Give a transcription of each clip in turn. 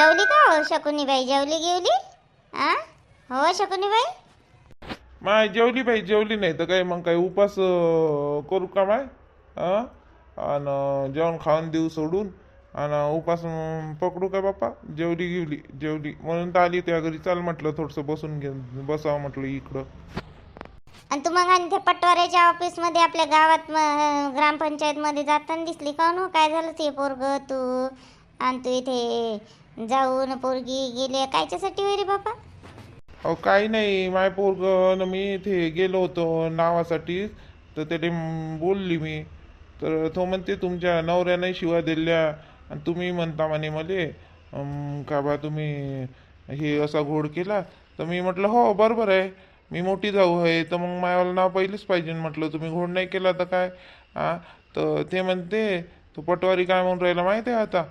जेवली का हो शकुनीबाई? जेवली गेवली? आ? हो शकुनीबाई? माय जेवली बाई जेवली नाही तर काय मग काय उपास अं, करू का माय? आणि जेवण खाऊन देऊ सोडून आणि उपास अं, पकडू का बाप्पा? जेवली गिवली जेवली. म्हणून तर आली त्या घरी. चाल म्हटलं थोडंसं बसून घे बसावं म्हटलं इकडं. आणि तू मग आणि ते पटवाऱ्याच्या ऑफिसमध्ये आपल्या गावात म- ग्रामपंचायतमध्ये जाताना दिसली का हो? काय झालं ते पोरग तू? आणि तू इथे जाऊन पोरगी गेले कायच्यासाठी होय रे बापा? अहो काही नाही. माय पोरग मी इथे गेलो होतो नावासाठी. तर त्याने बोलली मी. तर तो म्हणते तुमच्या नवऱ्याने शिवा दिल्या आणि तुम्ही म्हणता म्हणे मले अं, का बा तुम्ही हे असा घोड केला? तर मी म्हटलं हो बरोबर आहे. मी मोठी जाऊ आहे. तर मग मायावाला नाव पहिलेच पाहिजे. म्हटलं तुम्ही घोड नाही केला तर काय? आ तर ते म्हणते तो पटवारी काय म्हणून राहिला माहिती आहे आता?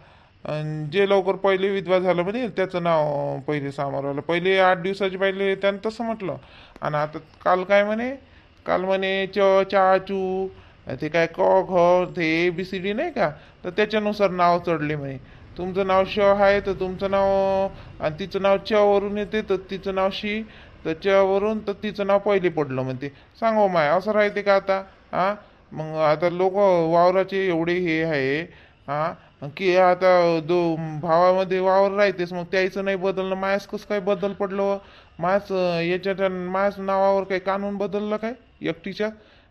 आणि जे लवकर पहिले विधवा झालं म्हणे त्याचं नाव पहिले सामोरं पहिले आठ दिवसाचे पहिले त्यानं तसं म्हटलं. आणि आता काल काय म्हणे काल म्हणे च चाचू ते काय क घ ते ए बी सी डी नाही का? तर त्याच्यानुसार नाव चढले म्हणे. तुमचं नाव श आहे तर तुमचं नाव आणि तिचं नाव च वरून येते तर तिचं नाव शी तर च वरून तर तिचं नाव पहिले पडलं म्हणते. सांगो माय असं राहते का आता? हां मग आता लोक वावराचे एवढे हे आहे हां की आता दो भावामध्ये वावर राहतेस मग त्याचं नाही बदलणं मायास कसं काय बदल पडलं मायास याच्या मायास नावावर काही कानून बदललं काय एकटीच्या?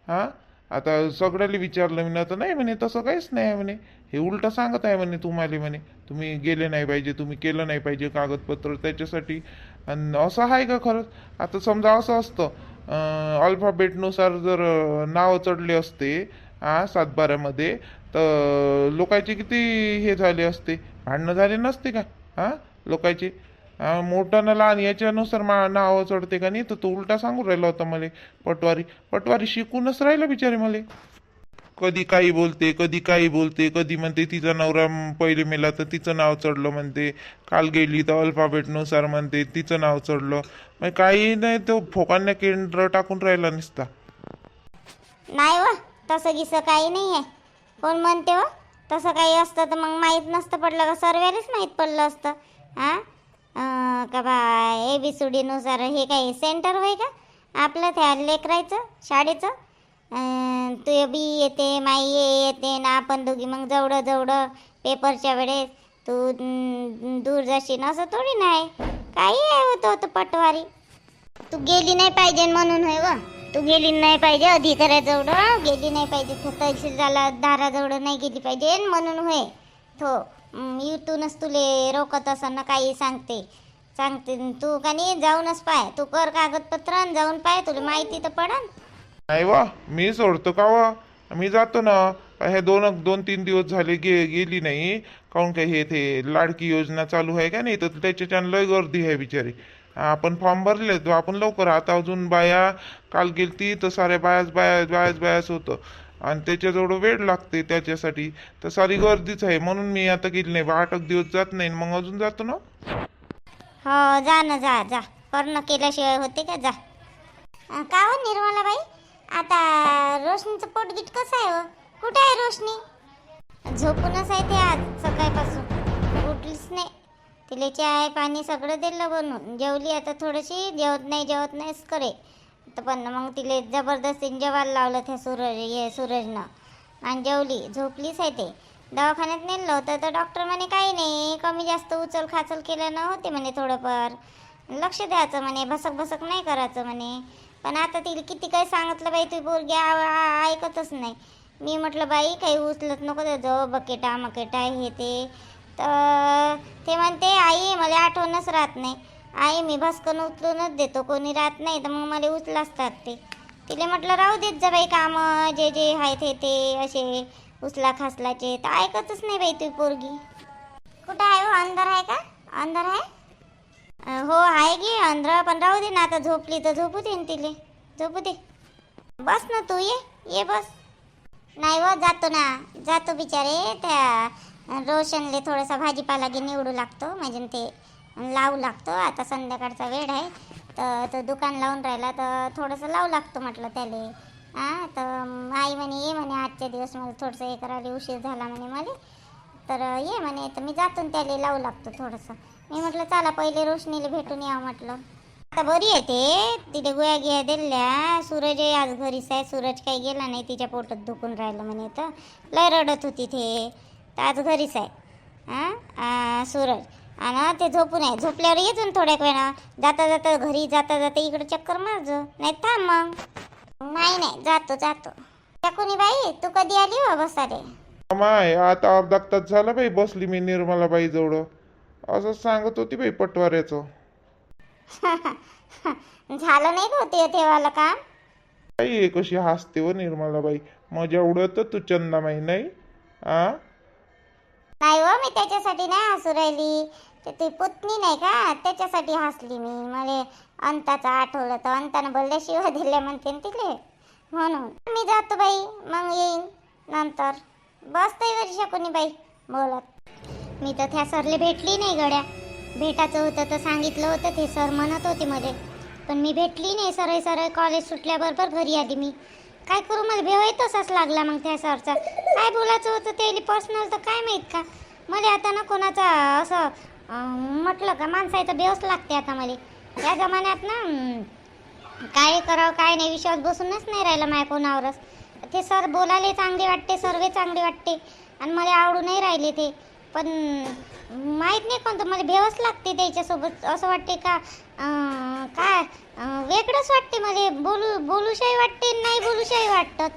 हा? आता सगळ्याला विचारलं मी ना तर नाही म्हणे तसं काहीच नाही आहे म्हणे. हे उलटं सांगत आहे म्हणे तुम्हाला म्हणे. तुम्ही गेले नाही पाहिजे तुम्ही केलं नाही पाहिजे कागदपत्र त्याच्यासाठी. आणि असं आहे का खरंच आता समजा असं असतं अल्फाबेटनुसार जर नाव चढले असते हा सातबाऱ्यामध्ये तर लोकांचे किती हे झाले असते? भांडणं झाले नसते का? हा? लोकायचे? मोठं ना लहान याच्यानुसार मा नावं चढते का नाही? तर तो उलटा सांगून राहिला होता मला पटवारी. पटवारी शिकूनच राहिला बिचारे मला. कधी काही बोलते कधी काही बोलते कधी म्हणते तिचा नवरा पहिले मेला तर तिचं नाव चढलं म्हणते. काल गेली तर अल्फाबेटनुसार म्हणते तिचं नाव चढलं. मग काही नाही तो फोकांना केंद्र टाकून राहिला नुसता. नाही व तसं गिसं काही नाही आहे कोण म्हणते व तसं काही असतं तर मग माहीत नसतं पडलं का? सर्वेलाच माहीत पडलं असतं. हां? का बा ए बी सी डीनुसार हे काही सेंटर होय का? आपलं त्या लेकरायचं शाळेचं? तू बी येते माई ये येते ना आपण दोघी मग जवळं जवळं पेपरच्या वेळेस तू दूर दूर जाशील असं थोडी नाही. काही आहे होतं होतं पटवारी. तू गेली नाही पाहिजे म्हणून होय व. तू गेली नाही पाहिजे अधिकाऱ्याजवळ गेली नाही पाहिजे तो तहसीलदारला दाराजवळ नाही गेली पाहिजे. म्हणून होय तो हं, इथूनच तुले रोखत असताना काही सांगते. सांगते तू का नाही जाऊनच पाय. तू कर कागदपत्र आणि जाऊन पाय तुला माहिती तर पडन. नाही वा मी सोडतो का वा? मी जातो ना. हे दोन दोन तीन दिवस झाले गे गेली नाही. काहून काय हे ते लाडकी योजना चालू आहे का नाही? तर त्याच्याच्यान लय गर्दी आहे बिचारी. आपण फॉर्म भरले तो आपण लवकर आता अजून बाया काल गेलती तर साऱ्या बायाच बाया बायाच बायाच होतं. आणि त्याच्याजवळ वेळ लागते त्याच्यासाठी. तर सारी गर्दीच आहे. म्हणून मी आता गेली नाही. बा आठ एक दिवस जात नाही. मग अजून जातो ना? हो जा ना जा जा. करणं केल्याशिवाय होते का? जा. अं, का हो निर्मलाबाई? आता रोशनीचं पोटगीट कसं आहे हो? कुठे आहे रोशनी? झोपूनच आहे ते आज सकाळपासून. उठलीच नाही. तिला चाय पाणी सगळं दिलं बनवून. जेवली आता थोडीशी जेवत नाही जेवत नाहीच करे. तर पण मग तिला जबरदस्तीने जेवायला लावलं त्या सूरज हे सूरजनं. आणि जेवली. झोपलीच आहे ते. दवाखान्यात नेलं होतं तर डॉक्टर म्हणे काही नाही कमी जास्त उचल खाचल केलं होते म्हणे थोडंफार. लक्ष द्यायचं म्हणे भसक भसक नाही करायचं म्हणे. पण आता तिला किती काही सांगितलं बाई तू पोरगी आ- ऐकतच नाही. मी म्हटलं बाई काही उचलत नको त्याचं बकेटा मकेटा हे ते. तर ते म्हणते आई मला आठवणच राहत नाही. आई मी भस्कन उचलूनच देतो. कोणी राहत नाही तर मग मला उचलासतात ते. तिला म्हटलं राहू देत जा बाई कामं. जे जे आहेत हे ते असे उचला खासलाचे. तर ऐकतच नाही बाई तू पोरगी. कुठं आहे हो? अंधार आहे का? अंधार आहे? हो आहे की. अंधार पण राहू दे ना आता झोपली तर झोपू दे तिले. झोपू दे. बस ना तू ये. ये बस. नाही व जातो ना. जातो बिचारे त्या रोशनले थोडासा भाजीपाला घे निवडू लागतो म्हणजे ते लावू लागतो. आता संध्याकाळचा वेळ आहे तर तो दुकान लावून राहिला तर थोडंसं लावू लागतो म्हटलं त्याले. हां तर आई म्हणे ये म्हणे आजच्या दिवस मला थोडंसं हे करायला उशीर झाला म्हणे मला. तर ये म्हणे तर मी जातून त्याला लावू लागतो थोडंसं. मी म्हटलं चला पहिले रोशनीला भेटून यावं म्हटलं. आता बरी आहे ते. तिथे गोळ्या गिया दिल्या. सूरज आज घरीच आहे. सूरज काही गेला नाही तिच्या पोटात दुखून राहिलं म्हणे तर. लय रडत होती ते. तर आज घरीच आहे. हां? सूरज. आणि ते झोपून आहे. झोपल्यावर येतो थोड्या वेळा. जाता जाता घरी जाता जाता इकडे चक्कर मारजो. नाही थांब मग. नाही नाही. जातो जातो. कोणी बाई? तू कधी आली हो बसारे माय आता अर्धा तास झाला बाई बसली मी निर्मलाबाई जवळ. असं सांगत होती बाई पटवाऱ्याचं. झालं नाही का ते तेव्हाला काम? बाई कशी हसते हो निर्मलाबाई मजा उडत तू चंदामाई नाही? आ? नाही हो मी त्याच्यासाठी नाही हसू राहिली. ते ती पुतणी नाही का त्याच्यासाठी हसली मी. मला अंताचं आठवलं तर अंतानं बोलल्या शिव दिले म्हणते तिले. म्हणून मी जातो बाई मग येईन नंतर. बसतोय वर्षा कोणी बाई बोलत. मी तर त्या सरले भेटली नाही गड्या. भेटायचं होतं तर सांगितलं होतं ते सर म्हणत होते मध्ये पण मी भेटली नाही सरळ सरळ कॉलेज सुटल्याबरोबर घरी आली मी. काय करू? मला भेवाय लागला मग त्या सरचा. काय बोलायचं होतं ते पर्सनल तर काय माहीत का? मला आता ना कोणाचा असं म्हटलं का माणसाचं बेवच लागते आता मला. या जमान्यात ना काय करावं काय नाही विश्वास बसूनच नाही राहिला माझ्या कोणावरच. ते सर बोलायला चांगले वाटते सर्वे चांगले वाटते. आणि मला आवडू नाही राहिले ते. पण माहीत नाही कोणतं मला भेवच लागते त्याच्यासोबत. असं वाटते का? काय? वेगळंच वाटते मला. बोलू बोलूशाही वाटते नाही बोलूशाही वाटतात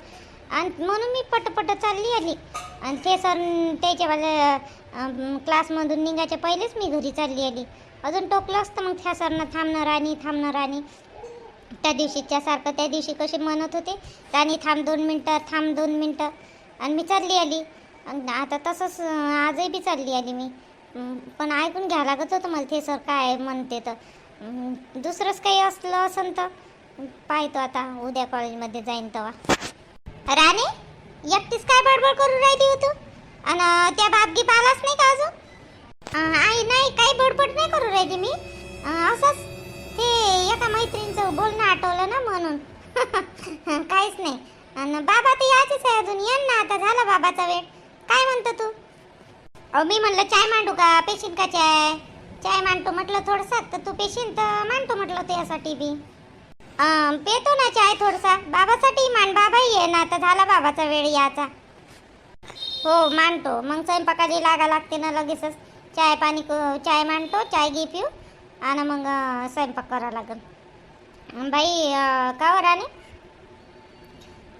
आणि म्हणून मी पटपट चालली आली. आणि ते सर त्याच्यावाल्या क्लासमधून निघायच्या पहिलेच मी घरी चालली आली. अजून टोकलं असतं मग त्या सरनं थांबणार आणि थांबणार आणि त्या दिवशीच्या सारखं त्या दिवशी कसे म्हणत होते राणी थांब दोन मिनटं थांब दोन मिनटं. आणि मी चालली आली. आणि आता तसंच आजही बी चालली आली मी. पण ऐकून घ्यावं लागत होतं मला ते सर काय म्हणते तर. दुसरंच काही असलं असन तर पाहतो आता उद्या कॉलेजमध्ये जाईन तेव्हा. राणे एकटीच काय बडबड करून राहिली हो तू? आणि त्या बापगी पालाच नाही का अजून? आई नाही काही बडबड नाही करू राहिली मी. असंच ते एका मैत्रिणीचं बोलणं आठवलं ना म्हणून. काहीच नाही. आणि बाबा तर यायचेच आहे अजून. ये ना आता झाला बाबाचा वेळ. काय म्हणतो तू? अहो मी म्हणलं चाय मांडू का? पेशीन का चाय? चाय मांडतो म्हटलं थोडसा. तर तू पेशीन तर मांडतो म्हटलं त्यासाठी बी. पेतो ना चाय थोडसा. बाबासाठी मांड बाबाही आहे ना तर झाला बाबाचा वेळ याचा. हो मांडतो. मग स्वयंपाकाची लागा लागते ना लगेचच. चाय पाणी क- चाय मांडतो चाय घे पिऊ आणि मग स्वयंपाक करावा लागेल बाई का वर आले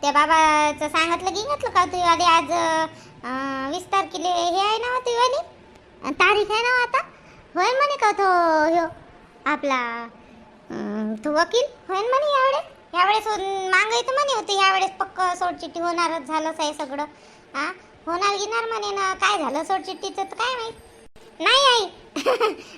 त्या बाबाचं सांगितलं घेतलं का तू आधी आज वीस तारखेले हे आहे ना तू आली तारीख आहे ना आता? होय म्हणे का तो ह्यो आपला तो वकील? होय म्हणे यावेळेस? यावेळेस मागायचं म्हणे होते यावेळेस पक्क सोडचिट्टी होणारच झालंच आहे सगळं. हा होणार गिणार म्हणे ना काय झालं सोडचिट्टीचं तर काय माहीत? नाही आई.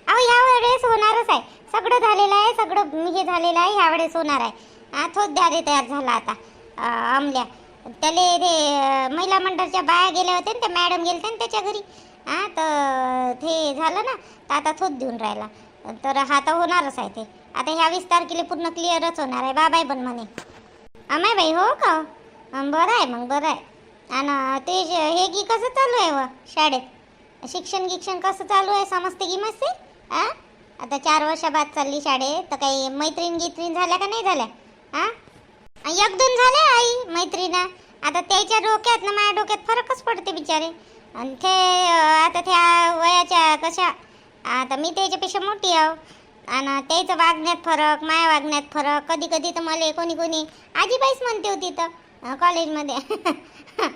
अहो यावेळेस होणारच आहे. सगळं झालेलं आहे सगळं हे झालेलं आहे यावेळेस होणार आहे. हा तोच तयार झाला आता अं, अमल्या. त्याले ते महिला मंडळच्या बाया गेल्या होत्या ना त्या मॅडम गेल्या ना त्याच्या घरी. हां तर ते झालं ना तर आता थोत देऊन राहिला. तर हा तर होणारच आहे ते. आता ह्या वीस तारखेला पूर्ण क्लिअरच होणार आहे. बाबाय पण म्हणे. अमाय बाई हो का? बरं आहे मग बरं आहे. आणि ते जे- हे की कसं चालू आहे व शाळेत? शिक्षण गिक्षण कसं चालू आहे? समजते की मस्त? आ? आता चार वर्षा बाद चालली शाळेत तर काही मैत्रीण गित्रीण झाल्या का नाही झाल्या? हां एक दोन झाले आई मैत्रीण आता त्याच्या डोक्यात ना माझ्या डोक्यात फरकच पडते बिचारे. आणि ते आता त्या वयाच्या कशा आता मी त्याच्यापेक्षा मोठी आहो. आणि त्याचं वागण्यात फरक माया वागण्यात फरक कधी कधी तर मला कोणी कोणी आजीबाईच म्हणते होती तर कॉलेजमध्ये.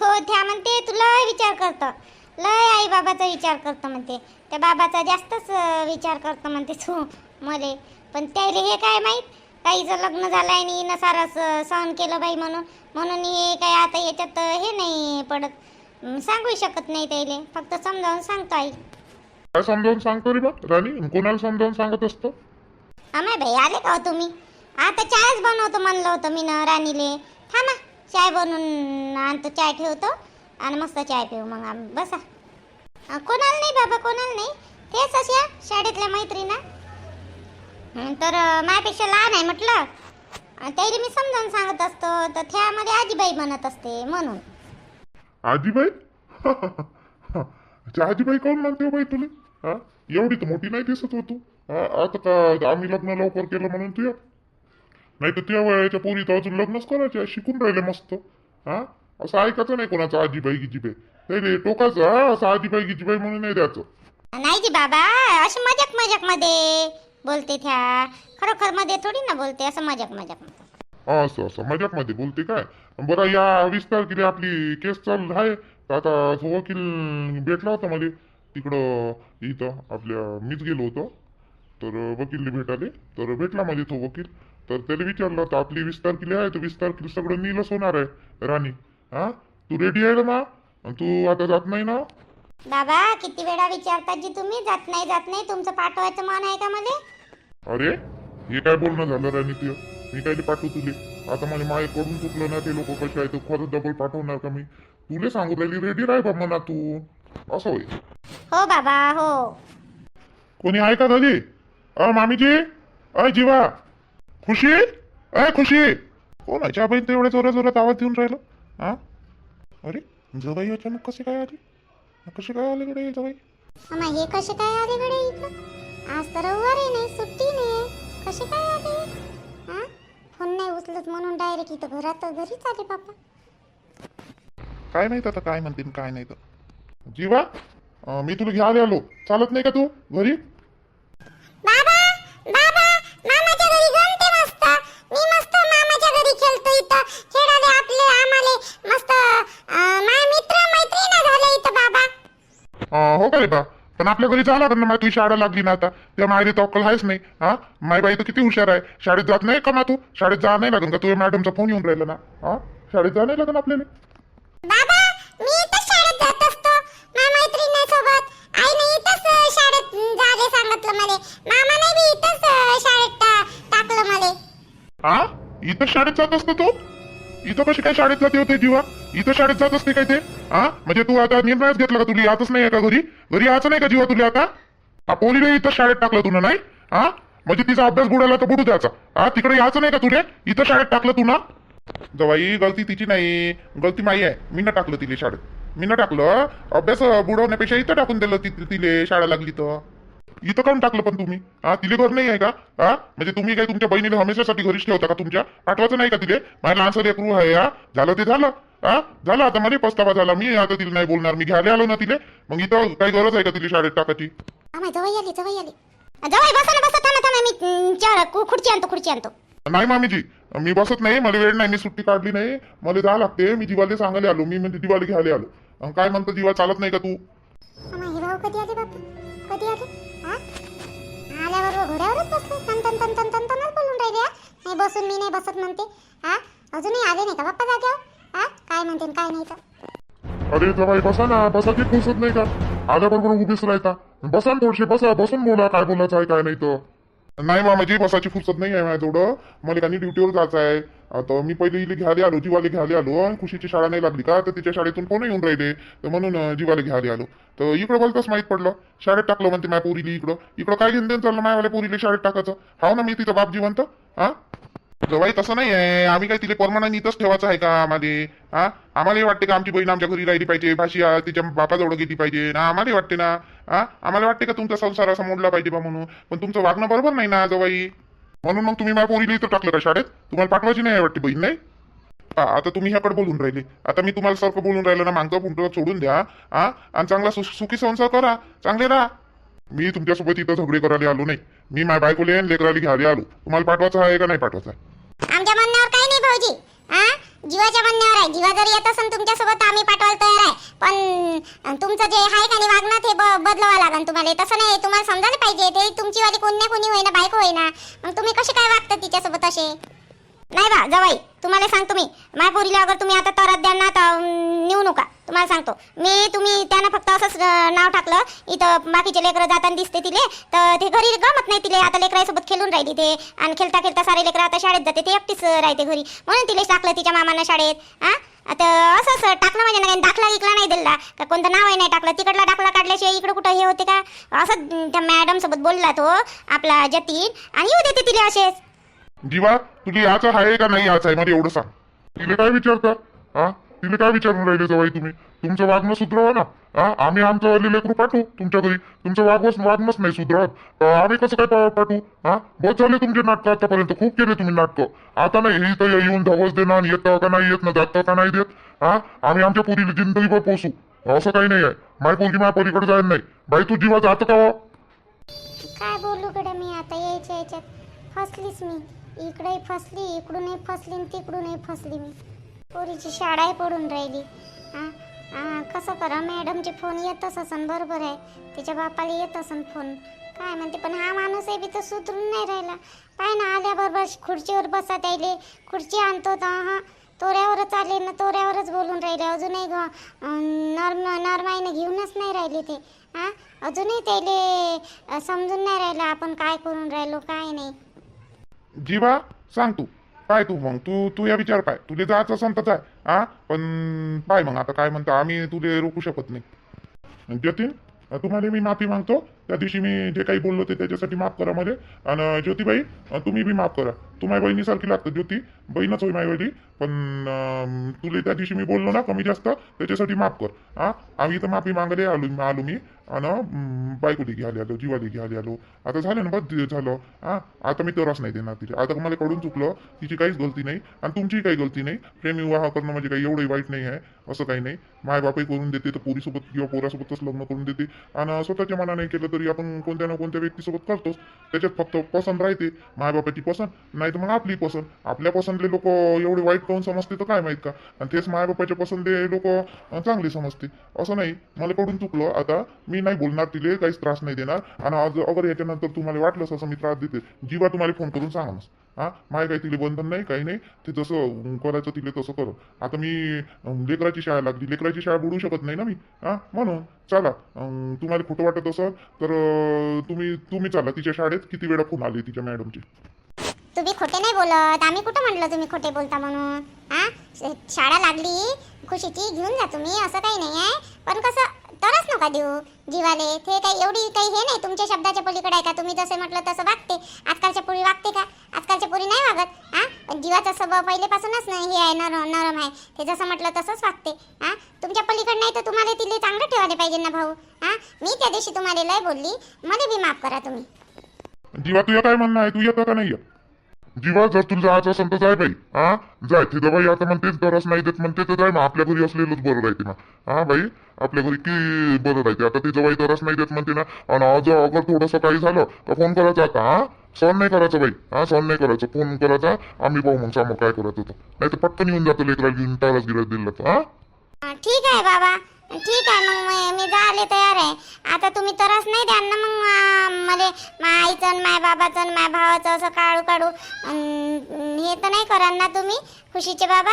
तो त्या म्हणते तू लय विचार करतं. लय आई बाबाचा विचार करतं म्हणते. त्या बाबाचा जास्तच विचार करतं म्हणते तू मले. पण त्याला हे काय माहीत? काहीचं लग्न झालं आहे आणि हिनं सारं सहन केलं बाई म्हणून. म्हणून हे काय आता याच्यात हे नाही पडत. सांगू शकत नाही त्याले. फक्त समजावून सांगतो आई. काय समजावून सांगतो रे बा? राणी कोणाला समजावून सांगत असतो? अमाय बाई आले का हो तुम्ही? आता चायच बनवतो म्हणलं होतं मी ना राणीले. थांबा चाय बनवून आणतो चाय ठेवतो आणि मस्त चाय पिऊ मग आम्ही. बसा. कोणाला नाही बाबा कोणाला नाही. तेच अशा शाळेतल्या मैत्रिणा. तर माझ्यापेक्षा लहान आहे म्हटलं. त्याला मी समजावून सांगत असतो तर त्यामध्ये आजीबाई म्हणत असते म्हणून. आजीबाई? जहाजीबाई काऊन म्हणते हो बाई तुला? हा? एवढी तर मोठी नाही दिसत हो तू. हा आता का आम्ही लग्न लवकर केलं म्हणून तुया? नाही तर त्या वयाच्या पोरी तर अजून लग्नच करायचे शिकून राहिले मस्त. हा? असं ऐकायचं नाही कोणाचं आजीबाई गिजीबाई. नाही रे टोकाचं हा असं आजीबाई गिजीबाई म्हणून नाही द्यायचं. नाही जी बाबा अशी मजाक मजाकमध्ये. बोलते त्या. खरोखरमध्ये थोडी ना बोलते असं मजाक मजाक. मध्ये असं असं मजाकमध्ये बोलते काय? बरं या वीस तारखेला आपली केस चालू आहे. तर आता जो वकील भेटला होता मला. तिकडं इथं आपल्या मीच गेलो होतो. तर वकील भेटाले. तर भेटला मला तो वकील. तर त्याला विचारलं तर आपली वीस तारखेला आहे तर वीस तारखेला सगळं नीलच होणार आहे राणी. हा? तू रेडी आहे ना मा? आणि तू आता जात नाही ना? बाबा किती वेळा विचारतात जी तुम्ही? जात नाही जात नाही. तुमचं पाठवायचं मन आहे का मध्ये अरे हे काय बोलणं झालं राणी ते? मी काय पाठवू तुले आता मला माझ्याकडून चुकलं ना ते लोक कसे आहे तर खरंच डबल पाठवणार का मी? तुले सांगू राहिली रेडी राह बा म्हणा तू. असं होईल हो बाबा हो. कोणी आहे का दादी अ मामीजी? अय जीवा? खुशी? अय खुशी? कोण आहे? चहा बहीण एवढ्या जोरात जोरात आवाज देऊन राहिलं? हा? अरे जवाई अचानक कसे काय आली? कसे काय आले कडे जवाई हे कसे काय आले इथं? आज तर रविवारी नाही सुट्टी नाही. कसे काय आले? हा? फोन नाही उचलत म्हणून डायरेक्ट इथं घरात घरीच आले बाबा. काय नाही आता काय म्हणते काय नाही तर. जीवा अं, मी तुला घ्यायला आलो. चालत नाही का तू? घरी? बाबा बाबा मामाच्या घरी गमते मस्त. मी मस्त मामाच्या घरी खेळतो इथं. खेळाले आपले आम्हाले मस्त अं, माझे मित्र मैत्रीण झाले इथं बाबा. अं, हो का रे बा? पण आपल्या घरी झाला ना माझी तुझी शाळा लागली ना आता. त्या मायरी तो अक्कल आहेच नाही. हा? माय बाई तर किती हुशार आहे. शाळेत जात नाही का मा तू शाळेत जा नाही लागन का? तुझ्या मॅडमचा फोन येऊन राहिला ना. हा? शाळेत जा नाही लागन आपल्याला. हा? इथं शाळेत जात असतो तू? इथं कशी काय शाळेत जाते होते जीवा? इथं शाळेत जात असते काय ते? हा? म्हणजे तू आता निर्णयच घेतला का तुला? यातच नाही का घरी? घरी यायचं नाही का जीवा तुला आता? हा पोलीने इथं शाळेत टाकलं तुला नाही? हा? म्हणजे तिचा अभ्यास बुडाला तर बुडू द्यायचा. हा तिकडे यायचं नाही का तुला? इथं शाळेत टाकलं तू ना जवाई गलती तिची नाही. गलती माई आहे. मी ना टाकलं तिले शाळेत. मी न टाकलं. अभ्यास बुडवण्यापेक्षा इथं टाकून दिलं तिले शाळा लागली तर. इथं काऊन टाकलं पण तुम्ही. हा तिले घर नाही आहे का? हा? म्हणजे तुम्ही काय तुमच्या बहिणीला हमेशासाठी घरीच ठेवता का तुमच्या? पाठवायचं नाही का तिले? माझ्या लहानसं लेकरू आहे हा? झालं ते झालं. हा? झालं आता मला पस्तावा झाला. मी आता तिला नाही बोलणार. मी घ्यायला आलो ना तिले. मग इथं काही गरज आहे का तिला शाळेत टाकायची? आम्ही जवळ आली जवळ आली. जवळ बसा ना बसा. थांबा थांबा. मी अं, चार खु- खुर्ची आणतो खुर्ची आणतो. नाही मामीजी. मी बसत नाही. मला वेळ नाही. मी सुट्टी काढली नाही. मला जा लागते. मी जीवाला सांगायला आलो. मी म्हणजे जीवाला घ्यायला आलो. काय म्हणतो जीवा चालत नाही का तू? कधी आले बापा? कधी आले? हा? आल्यावर घोड्यावरच बसले. तन तन तन तन तन तनच बोलून राहिले हा? नाही बसून मी नाही बसत म्हणते. हा? अजूनही आले नाही का बाप्पा जाग्यावर हा? काय म्हणते काय नाही तर? अरे जवाई बसा ना. बसा की फुसत नाही का? आल्याबरोबर उभीच राहता बसा ना थोडीशी बसा. बसून बोला काय बोलायचं आहे काय नाही तर. नाही मामाजी बसाची फुरसत नाही आहे माझ्याजवळ. मला काही ड्युटीवर जायचं आहे. आता मी पहिले इले घ्यायला आलो जीवाले घ्यायला आलो खुशीची शाळा नाही लागली का? तर तिच्या शाळेतून कोण येऊन राहिले? तर म्हणून जीवाले घ्यायला आलो. तर इकडं बोलताच माहीत पडलं. शाळेत टाकलं म्हणते माझ्या पोरीली इकडं. इकडं काय घेऊन देऊन चाललं माझ्यावाल्या पोरीले शाळेत टाकायचं? हाव ना मी तिचा बाप जिवंत हा? जवाई तसं नाही आहे आम्ही काय तिला परमानंट इथंच ठेवायचं आहे का आम्हाला? हा? आम्हालाही वाटते का आमची बहीण आमच्या घरी राहिली पाहिजे भाषी तिच्या बापाजवळ गेली पाहिजे. ना आम्हालाही वाटते ना हा? आम्हाला वाटते का तुमचा संसार असा मोडला पाहिजे बा म्हणून? पण तुमचं वागणं बरोबर नाही ना जवाई म्हणून मग तुम्ही माझ्या पोरीला इथं टाकलं का शाळेत? तुम्हाला पाठवायची नाही वाटते बहीण नाही? हा आता तुम्ही ह्याकडे बोलून राहिले. आता मी तुम्हाला सारखं बोलून राहिलं ना मागचं पुंटं सोडून द्या हा आणि चांगला सुखी संसार करा. चांगले राहा. मी तुमच्यासोबत इथं झगडे करायला आलो नाही. मी माझ्या बायकोले आणि लेकराला घ्यायला आलो. तुम्हाला पाठवायचं आहे का नाही पाठवायचं आमच्या म्हणण्यावर काही नाही भाऊजी. जीवाच्या म्हणण्यावर आहे. जीवा जरी येत असेल तुमच्यासोबत तर आम्ही पाठवायला तयार आहे. पण तुमचं जे आहे का नाही वागणं ते ब- बदलावं लागेल तुम्हाला. तसं नाही. तुम्हाला समजायला पाहिजे. ते तुमची वाली कोण ना कोणी होईना बायको होईना. मग तुम्ही कसे काय वागता तिच्यासोबत असे? नाही बा जवाई तुम्हाला सांगतो मी माय पोरीला अगर तुम्ही आता तरत द्याल ना तर नेऊ नका. तुम्हाला सांगतो. मी तुम्ही त्यानं फक्त असंच नाव टाकलं. इथं बाकीचे लेकरं जाताना दिसते तिले. तर ते घरी गमत नाही तिले. आता लेकरासोबत खेळून राहिली ते. आणि खेळता खेळता सारे लेकरं आता शाळेत जाते. ते एकटीच राहते घरी. म्हणून तिले टाकलं तिच्या मामानं शाळेत. हा आता असं असं टाकलं म्हणजे नाही दाखला विकला नाही दिला का कोणतं नावही नाही टाकलं. तिकडला दाखला काढल्याशिवाय इकडं कुठं हे होते का? असं त्या मॅडम सोबत बोलला तो आपला जतीन. आणि येऊ देते तिले असेच. जीवा तुझी याचा आहे का नाही याचा आहे? मला एवढं सांग. तिला काय विचारता? हा तिला काय विचारून राहिले जवाई तुम्ही? तुमचं वागणं सुधरवा ना. हा आम्ही आमचं लेकरू पाठवू तुमच्या घरी. तुमचं वागवच वागणंच नाही सुधरत. आम्ही कसं काय पाठवू? हा बस झाले तुमचे नाटकं आतापर्यंत. खूप केले तुम्ही नाटकं. आता नाही इथं येऊन धवस देणार. आणि येतं का नाही येत ना जातं का नाही देत. हा आम्ही आमच्या पुरीला जिंदगीवर पोसू. असं काही नाही आहे. माय पोरगी माझ्या पलीकडे जायला नाही. बाई तू जीवा जातं का हो? काय बोलू कडे मी आता? यायच्या याच्यात. फसलीच मी. इकडेही फसली इकडूनही फसली तिकडूनही फसली मी. पोरीची शाळाही पडून राहिली. हां हां कसं करा मॅडमचे फोन येतच असन बरोबर आहे. तिच्या बापाला येत असन फोन काय म्हणते पण हा माणूस आहे बी तर सुधरून नाही राहिला. पाय ना आल्याबरोबर खुर्चीवर बसत यायले खुर्ची आणतो तर हां तोऱ्यावरच आले ना तोऱ्यावरच बोलून राहिले. अजूनही नर्म नरमाईने घेऊनच नाही राहिले ते. हां अजूनही त्याले समजून नाही राहिलं आपण काय करून राहिलो काय नाही. जीवा सांग तू. पाय तू मग तू तू या विचार पाय. तुले जायचं असेल तर जाय. हा पण पाय मग आता काय म्हणतो आम्ही तुले रोखू शकत नाही. जतीन तुम्हाला मी माफी मागतो. त्या दिवशी मी जे काही बोललो ते त्याच्यासाठी माफ करा मला आणि ज्योतीबाई तुम्ही बी माफ करा. तू माझ्या बहिणीसारखी लागतं ज्योती. बहीणच होई माझी बहिणी पण तुला त्या दिवशी मी बोललो ना कमी जास्त त्याच्यासाठी माफ कर. हा? आम्ही तर माफी मागले आलो आलो मी. आणि बायकोली घ्यायला आलो जीवाली घ्यायला आलो आता झालं ना बस झालं. हा? आता मी तरच नाही देणार तिथे आता मला कडून चुकलं तिची काहीच गलती नाही आणि तुमचीही काही गलती नाही. प्रेम विवाह करणं म्हणजे काही एवढंही वाईट नाही आहे असं काही नाही. माय बापही करून देते तर पोरीसोबत किंवा पोरासोबतच लग्न करून देते. आणि स्वतःच्या मनाने नाही केलं तर तरी आपण कोणत्या ना कोणत्या व्यक्तीसोबत करतोच. त्याच्यात फक्त पसंत राहते. मायबापाची पसंत नाही तर मग आपली पसंत. आपल्या पसंतले लोक एवढे वाईट काऊन समजते तर काय माहीत का? आणि तेच माय बापाच्या पसंतले लोक चांगले समजते. असं नाही मला कडून चुकलं. आता मी नाही बोलणार तिले काहीच त्रास नाही देणार. आणि आज अगर याच्यानंतर तुम्हाला वाटलंच असं मी त्रास देते. जीवा तुम्हाला फोन करून सांगा हा? माय काही तिले बंधन नाही काही नाही. ते जसं करायचं तिले तसं कर. आता मी लेकराची शाळा लागली. लेकराची शाळा बुडू शकत नाही ना मी? हा? म्हणून चला. तुम्हाला खोटं वाटत असेल तर तुम्ही तुम्ही चला तिच्या शाळेत. किती वेळा फोन आले तिच्या मॅडमची? तुम्ही खोटे नाही बोलत. आम्ही कुठं म्हटलं तुम्ही खोटे बोलता म्हणून? हा? शाळा लागली खुशीची घेऊन जा तुम्ही. असं काही नाही आहे. पण कसं तरच नका देऊ. जीवाले ते काही एवढी काही हे नाही तुमच्या शब्दाच्या पलीकडे आहे का? तुम्ही जसे म्हटलं तसं वागते. आजकालच्या पोरी वागते का? आजकालच्या पोरी नाही वागत हा? पण जीवाचा स्वभाव पहिलेपासूनच नाही हे आहे नरम नरम आहे. ते जसं म्हटलं तसंच वागते हा? तुमच्या पलीकडे नाही तर तुम्हाला तिले चांगलं ठेवायला पाहिजे ना भाऊ हा? मी त्या दिवशी तुम्हाला लय बोलली मध्ये बी माफ करा तुम्ही. जीवा तुझं काय म्हणणं आहे? तू येतं का नाही जीवा जर तुला जायचं असेल तर जाय बाई. हा? जाय ते बाई आता म्हणते तरच नाही देत म्हणते तर जाय मग. आपल्या घरी असलेलंच बरं राहते ना हा बाई? आपल्या घरी की बरं राहते? आता तिचं बाई तरच नाही देत म्हणते ना. आणि आज अगर थोडंसं काही झालं तर फोन करायचा आता हा? सण नाही करायचं बाई. हा सण नाही करायचं. फोन करायचा. आम्ही पाहू मग समोर काय करायचं होतो. नाही तर पटकन येऊन जातो लेकरा घेऊन टाळाच गिरत दिलं तर हा, ठीक आहे बाबा. ठीक आहे मग मी- मी जायला तयार आहे. आता तुम्ही तरच नाही द्याल ना मग मले माय आईचं माय बाबाचं माय भावाचं असं काढू काढू. हे तर नाही कराल ना तुम्ही खुशीचे बाबा?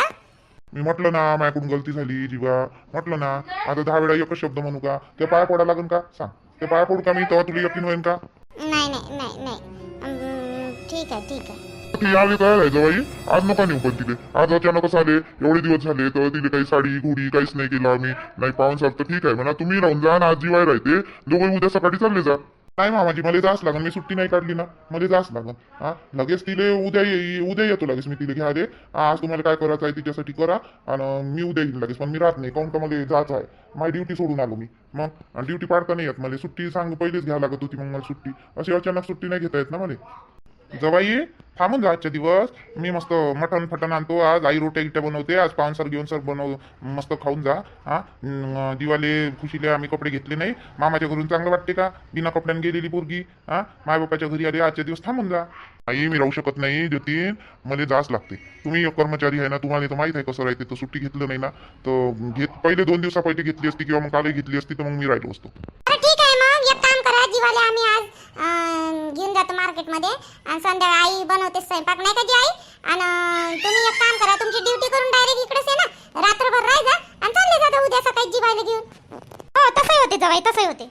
मी म्हटलं ना माझ्याकडून गलती झाली जीवा. म्हटलं ना आता दहा वेळा एकच शब्द म्हणू का? ते पाया पडा लागेल का? सांग. ते पाया पडू का मी? तेव्हा तुला यकीन होईन का? नाही नाही नाही नाही. ठीक आहे ठीक आहे. ती यायला तयार आहे जवाई. आज नका नेऊ पण तिथे. आज अचानकच आले एवढे दिवस झाले तर तिथे काही साडी घोडी काहीच नाही केलं आम्ही. नाही पाहून सर तर ठीक आहे. म्हणा तुम्ही राहून जा आणि आजी वाय राहते दोघे उद्या सकाळी चालले जा. नाही मामाजी मला जास लागन मी सुट्टी नाही काढली ना. मला जास लागन हा? लगेच तिले उद्या ये- उद्या येतो लगेच मी तिला. घ्या दे आज तुम्हाला काय करायचं आहे तिच्यासाठी करा. आणि मी उद्या येईन लगेच. पण मी राहत नाही. काऊन का मला जायचं आहे? माझी ड्युटी सोडून आलो मी. मग? ड्युटी पाडता नाही येत. मला सुट्टी सांग पहिलेच घ्या लागत होती मग मला सुट्टी. अशी अचानक सुट्टी नाही घेता येत ना मला. जवाई थांबून जा आजच्या दिवस. मी मस्त मटण फटण आणतो आज. आई रोट्या गिट्या बनवते. आज पाहुणसर घेऊन सर बनव मस्त खाऊन जा. हा? दिवाले खुशीले आम्ही कपडे घेतले नाही. मामाच्या घरून चांगलं वाटते का? बिना कपड्यान गेलेली पोरगी. हा? मायबापाच्या घरी आले. आजच्या दिवस थांबून जा. आई मी राहू शकत नाही जतीन मला जाच लागते. तुम्ही कर्मचारी आहे ना तुम्हाला तर माहीत आहे कसं राहते. तर सुट्टी घेतलं नाही ना तर घेत पहिले दोन दिवसा पहिले घेतली असती किंवा मग कालही घेतली असती तर मग मी राहिलो असतो बरं ठीक आहे मग एक काम करा जीवाले आम्ही आज अं, घेऊन जातो मार्केटमध्ये आणि संध्याकाळी आई बनवते स्वयंपाक. नाही का जी आई? आणि तुम्ही एक काम करा तुमची ड्युटी करून डायरेक्ट इकडेच आहे ना. रात्रभर राहायचा आणि चालले जाता उद्या सकाळी जीवायला घेऊन. हो तसंही होते जवाई तसंही होते.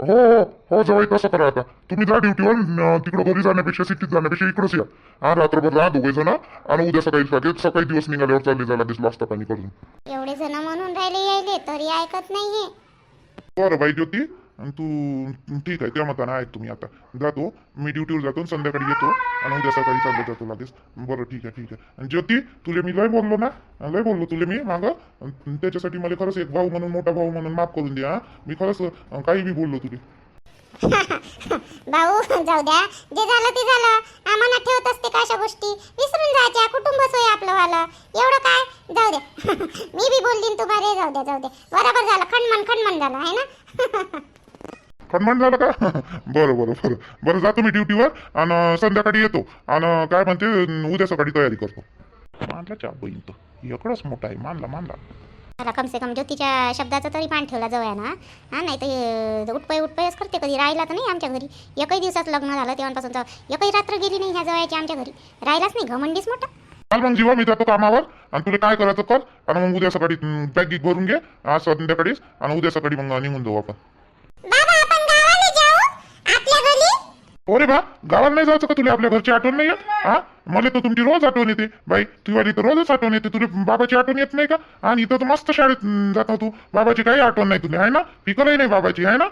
हो हो हो जवाई तसं करा आता. तुम्ही जा ड्युटीवर तिकडं घरी जाण्यापेक्षा सिटीत जाण्यापेक्षा इकडंच या. हा रात्रभर राहा दोघे जण आणि उद्या सकाळी सकाळी सकाळी दिवस निघाल्यावर चालले जा लागेल नाश्ता पाणी करून. एवढे जण म्हणून राहिले यायले तरी ऐकत नाही हे बरं बाई ज्योती. आणि तू ठीक आहे त्या मतानं आहेत तुम्ही आता. जातो मी ड्युटीवर जातो आणि संध्याकाळी येतो आणि उद्या सकाळी चाललं जातो लगेच. बरं ठीक आहे ठीक आहे. आणि ज्योती तुले मी लय बोललो ना? लय बोललो तुले मी मागं. त्याच्यासाठी मला खरंच एक भाऊ म्हणून मोठा भाऊ म्हणून माफ करून द्या मी खरंच काही बी बोललो तुले. भाऊ जाऊ द्या. जे झालं ते झालं. आम्हाला ठेवत असते का अशा गोष्टी? विसरून जायच्या. कुटुंब सोय आपलं वाला एवढं काय? जाऊ द्या. मी बी बोलली देईन तुम्हाला जाऊ द्या जाऊ द्या. बरोबर झालं. खणमन खणमन झालं. आहे ना? खनमन झालं का? बरं बरं बरं. बरं जातो मी ड्युटीवर आणि संध्याकाळी येतो. आणि काय म्हणते उद्या सकाळी तयारी करतो. मानला चा बहीण तर एकडंच मोठा आहे मानला मानला. मला कम से कम ज्योतीच्या शब्दाचा तरी मान ठेवला जवळ ना. हा नाही तर उठपय उठपयच करते कधी. राहिला तर नाही आमच्या घरी. एकही दिवसात लग्न झालं तेव्हापासून तर एकही रात्र गेली नाही ह्या जवळची आमच्या घरी. राहिलाच नाही घमंडीच मोठा. चाल मग जीवा मी जातो कामावर. आणि तुला काय करायचं कर. आणि मग उद्या सकाळी बॅग भरून घे. आज संध्याकाळीच. आणि उद्या सकाळी मग निघून जाऊ आपण बाबा आपण गावाला जाऊ आपल्या घरी अरे बा गावाला नाही जायचं का तुला? आपल्या घरची आठवण नाही येत? हा? मला तर तुमची रोज आठवण येते. बाई तुझी तर रोजच आठवण येते. तुला बाबाची आठवण येत नाही का? आणि इथं तर मस्त शाळेत जाता तू. बाबाची काही आठवण नाही तुला आहे ना? पिकलही नाही बाबाची आहे ना?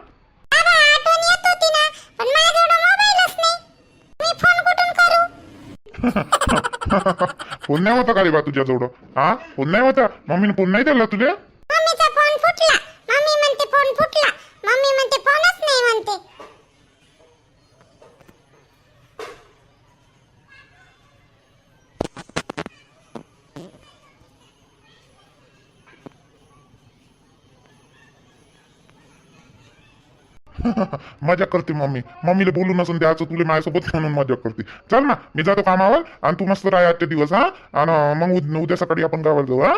फोन नाही होता का रे बा तुझ्याजवळ? हा? फोन नाही होता? मम्मीने फोन नाही दिला तुला मम्मीचा फोन फुटला मम्मी म्हणते फोन फुटला मम्मी म्हणते फोनच नाही म्हणते मजा करते मम्मी. मम्मीला बोलून नसून द्यायचं तुला माझ्यासोबत म्हणून मजा करते. चल ना मी जातो कामावर आणि तू मस्त राहा आजचे दिवस हा? आणि मग उद्या सकाळी आपण गावाला जाऊ हा?